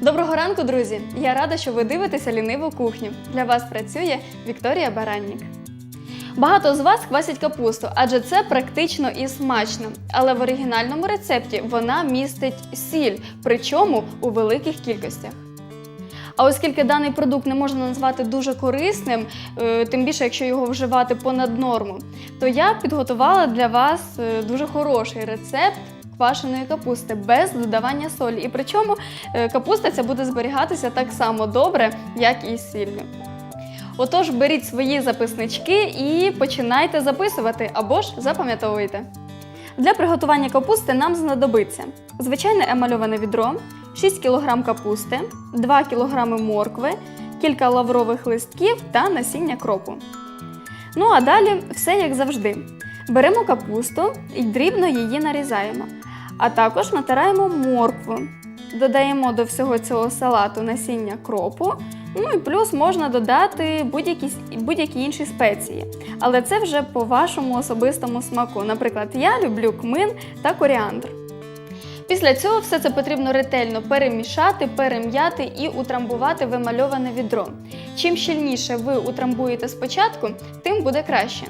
Доброго ранку, друзі! Я рада, що ви дивитеся ліниву кухню. Для вас працює Вікторія Бараннік. Багато з вас квасять капусту, адже це практично і смачно. Але в оригінальному рецепті вона містить сіль, причому у великих кількостях. А оскільки даний продукт не можна назвати дуже корисним, е, тим більше якщо його вживати понад норму, то я підготувала для вас е, дуже хороший рецепт квашеної капусти без додавання солі. І причому е, капуста ця буде зберігатися так само добре, як і сіллю. Отож, беріть свої записнички і починайте записувати або ж запам'ятовуйте. Для приготування капусти нам знадобиться звичайне емальоване відро, 6 кг капусти, 2 кг моркви, кілька лаврових листків та насіння кропу. Ну а далі все як завжди. Беремо капусту і дрібно її нарізаємо, а також натираємо моркву. Додаємо до всього цього салату насіння кропу, ну і плюс можна додати будь-які, будь-які інші спеції. Але це вже по вашому особистому смаку. Наприклад, я люблю кмин та коріандр. Після цього все це потрібно ретельно перемішати, перем'яти і утрамбувати в емальоване відро. Чим щільніше ви утрамбуєте спочатку, тим буде краще.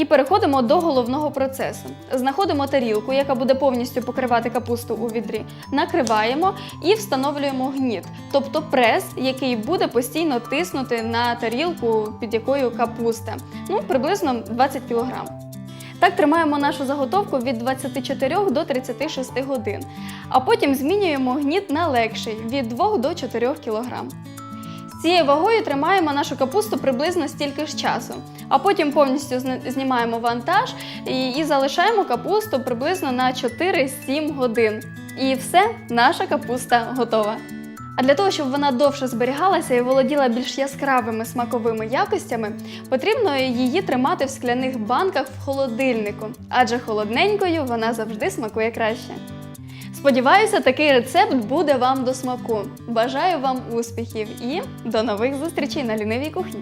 І переходимо до головного процесу. Знаходимо тарілку, яка буде повністю покривати капусту у відрі, накриваємо і встановлюємо гніт, тобто прес, який буде постійно тиснути на тарілку, під якою капуста, ну приблизно 20 кг. Так тримаємо нашу заготовку від 24 до 36 годин, а потім змінюємо гніт на легший від 2 до 4 кг. Цією вагою тримаємо нашу капусту приблизно стільки ж часу, а потім повністю знімаємо вантаж і, і залишаємо капусту приблизно на 4-7 годин. І все, наша капуста готова. А для того, щоб вона довше зберігалася і володіла більш яскравими смаковими якостями, потрібно її тримати в скляних банках в холодильнику, адже холодненькою вона завжди смакує краще. Сподіваюся, такий рецепт буде вам до смаку. Бажаю вам успіхів і до нових зустрічей на лінивій кухні!